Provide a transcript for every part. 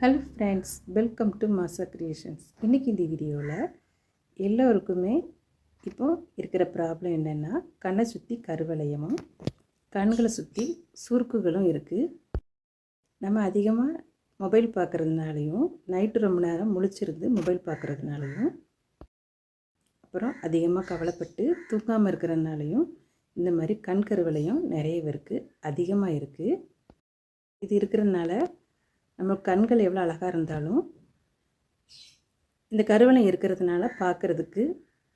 Hello friends welcome to Maasa creations இன்றைக்கி இந்த வீடியோவில் எல்லோருக்குமே இப்போ இருக்கிற ப்ராப்ளம் என்னென்னா கண்ணை சுற்றி கருவளையமும் கண்களை சுற்றி சுருக்குகளும் இருக்குது நம்ம அதிகமாக மொபைல் பார்க்குறதுனாலையும் நைட்டு ரொம்ப நேரம் முழிச்சிருந்து மொபைல் பார்க்குறதுனாலையும் அப்புறம் அதிகமாக கவலைப்பட்டு தூங்காமல் இருக்கிறதுனாலையும் இந்த மாதிரி கண் கருவளையம் நிறைய பேருக்கு அதிகமாக இருக்குது இது இருக்கிறதுனால நம்ம கண்கள் எவ்வளோ அழகாக இருந்தாலும் இந்த கருவளையம் இருக்கிறதுனால பார்க்குறதுக்கு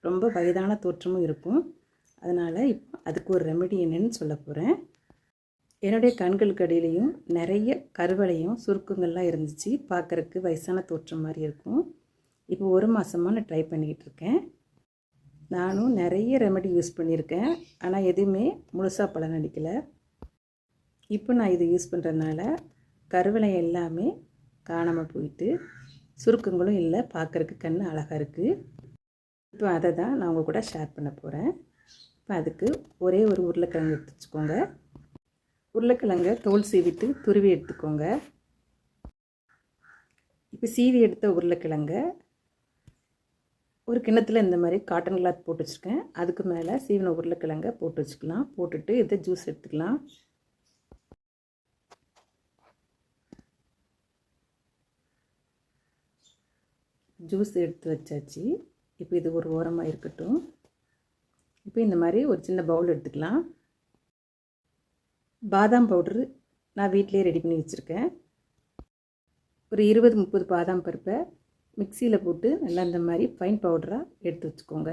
ரொம்ப வயதான தோற்றமும் இருக்கும். அதனால் இப்போ அதுக்கு ஒரு ரெமெடி என்னன்னு சொல்ல போகிறேன் என்னுடைய கண்களுக்கு அடியிலையும் நிறைய கருவளையும் சுருக்கங்கள்லாம் இருந்துச்சு. பார்க்குறக்கு வயசான தோற்றம் மாதிரி இருக்கும். இப்போ ஒரு மாதமாக நான் ட்ரை பண்ணிக்கிட்டு இருக்கேன். நானும் நிறைய ரெமெடி யூஸ் பண்ணியிருக்கேன். ஆனால் எதுவுமே முழுசாக பலன் அடிக்கலை இப்போ நான் இது யூஸ் பண்ணுறதுனால கருவலை எல்லாமே காணாமல் போயிட்டு சுருக்கங்களும் இல்லை பார்க்குறக்கு கண் அழகாக இருக்குது இப்போ அதை தான் நான் உங்கள் கூட ஷேர் பண்ண போகிறேன் இப்போ அதுக்கு ஒரே ஒரு உருளைக்கிழங்கு எடுத்து வச்சுக்கோங்க. உருளைக்கிழங்கை தோல் சீவிட்டு துருவி எடுத்துக்கோங்க. இப்போ சீவி எடுத்த உருளைக்கிழங்க ஒரு கிண்ணத்தில் இந்த மாதிரி காட்டன் கிளாத் போட்டு வச்சுருக்கேன். அதுக்கு மேலே சீவின உருளைக்கிழங்க போட்டு வச்சுக்கலாம். போட்டுட்டு இதை ஜூஸ் எடுத்துக்கலாம். ஜூஸ் எடுத்து வச்சாச்சு. இப்போ இது ஒரு ஓரமாக இருக்கட்டும். இப்போ இந்த மாதிரி ஒரு சின்ன பவுல் எடுத்துக்கலாம். பாதாம் பவுட்ரு நான் வீட்டிலே ரெடி பண்ணி வச்சுருக்கேன். ஒரு இருபது முப்பது பாதாம் பருப்பை மிக்சியில் போட்டு நல்லா இந்த மாதிரி ஃபைன் பவுடராக எடுத்து வச்சுக்கோங்க.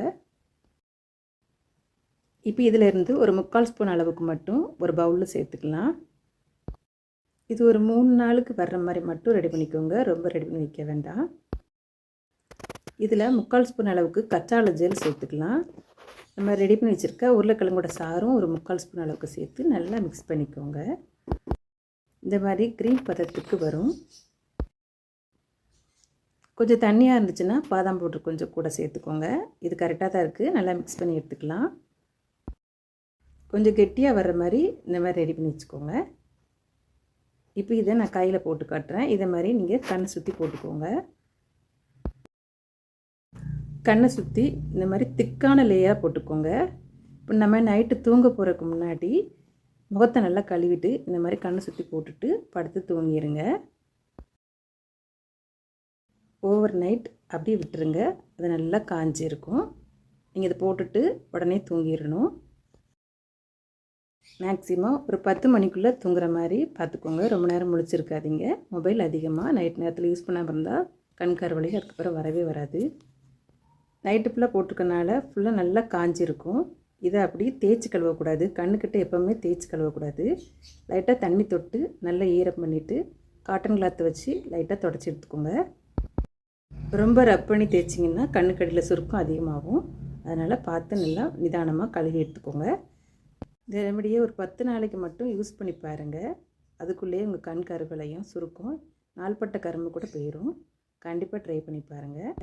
இப்போ இதிலேருந்து ஒரு முக்கால் ஸ்பூன் அளவுக்கு மட்டும் ஒரு பவுலில் சேர்த்துக்கலாம். இது ஒரு மூணு நாளுக்கு வர்ற மாதிரி மட்டும் ரெடி பண்ணிக்கோங்க. ரொம்ப ரெடி பண்ணி வைக்க வேண்டாம். இதில் முக்கால் ஸ்பூன் அளவுக்கு கச்சால ஜெல் சேர்த்துக்கலாம். நம்ம ரெடி பண்ணி வச்சுருக்க உருளைக்கிழங்கோட சாரும் ஒரு முக்கால் ஸ்பூன் அளவுக்கு சேர்த்து நல்லா மிக்ஸ் பண்ணிக்கோங்க. இந்த மாதிரி க்ரீன் பதத்துக்கு வரும். கொஞ்சம் தண்ணியாக இருந்துச்சுன்னா பாதாம் பவுட்ரு கொஞ்சம் கூட சேர்த்துக்கோங்க. இது கரெக்டாக தான் இருக்குது நல்லா மிக்ஸ் பண்ணி எடுத்துக்கலாம். கொஞ்சம் கெட்டியாக வர்ற மாதிரி இந்த மாதிரி ரெடி பண்ணி வச்சுக்கோங்க. இப்போ இதை நான் கையில் போட்டு காட்டுறேன். இதை மாதிரி நீங்கள் கண்ணை சுற்றி போட்டுக்கோங்க. கண்ணை சுற்றி இந்த மாதிரி திக்கான லேயாக போட்டுக்கோங்க. இப்போ நம்ம நைட்டு தூங்க போகிறதுக்கு முன்னாடி முகத்தை நல்லா கழுவிட்டு இந்த மாதிரி கண்ணை சுற்றி போட்டுட்டு படுத்து தூங்கிடுங்க ஓவர் நைட் அப்படியே விட்டுருங்க. அது நல்லா காஞ்சிருக்கும் நீங்கள் இதை போட்டுட்டு உடனே தூங்கிடணும். மேக்ஸிமம் ஒரு பத்து மணிக்குள்ளே தூங்குற மாதிரி பார்த்துக்கோங்க. ரொம்ப நேரம் முழிச்சிருக்காதீங்க. மொபைல் அதிகமாக நைட் நேரத்தில் யூஸ் பண்ணாமல் இருந்தால் கண் கருவலையும் அதுக்கப்புறம் வரவே வராது. நைட்டு ஃபுல்லாக போட்டிருக்கனால ஃபுல்லாக நல்லா காஞ்சிருக்கும். இதை அப்படி தேய்ச்சி கழுவக்கூடாது. கண்ணுக்கிட்ட எப்போவுமே தேய்ச்சி கழுவக்கூடாது. லைட்டாக தண்ணி தொட்டு நல்லா ஈரம் பண்ணிவிட்டு காட்டன் கிளாத்தை வச்சு லைட்டாக தொடச்சி எடுத்துக்கோங்க. ரொம்ப ரப் பண்ணி தேய்ச்சிங்கன்னா கண்ணுக்கடியில் சுருக்கம் அதிகமாகும். அதனால் பார்த்து நல்லா நிதானமாக கழுவி எடுத்துக்கோங்க. தினமடியே ஒரு பத்து நாளைக்கு மட்டும் யூஸ் பண்ணி பாருங்கள் அதுக்குள்ளேயே உங்கள் கண் கருவலையும் சுருக்கம் நாள்பட்ட கரும்பு கூட போயிடும் கண்டிப்பாக ட்ரை பண்ணி பாருங்கள்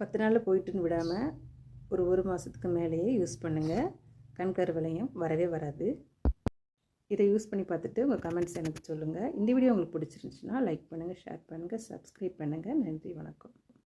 பத்து நாளில் போயிட்டுன்னு விடாமல் ஒரு ஒரு மாதத்துக்கு மேலேயே யூஸ் பண்ணுங்கள் கண் கருவலையும் வரவே வராது. இதை யூஸ் பண்ணி பார்த்துட்டு உங்கள் கமெண்ட்ஸ் எனக்கு சொல்லுங்கள் இந்த வீடியோ உங்களுக்கு பிடிச்சிருந்துச்சுன்னா லைக் பண்ணுங்கள் ஷேர் பண்ணுங்கள் சப்ஸ்கிரைப் பண்ணுங்கள் நன்றி வணக்கம்.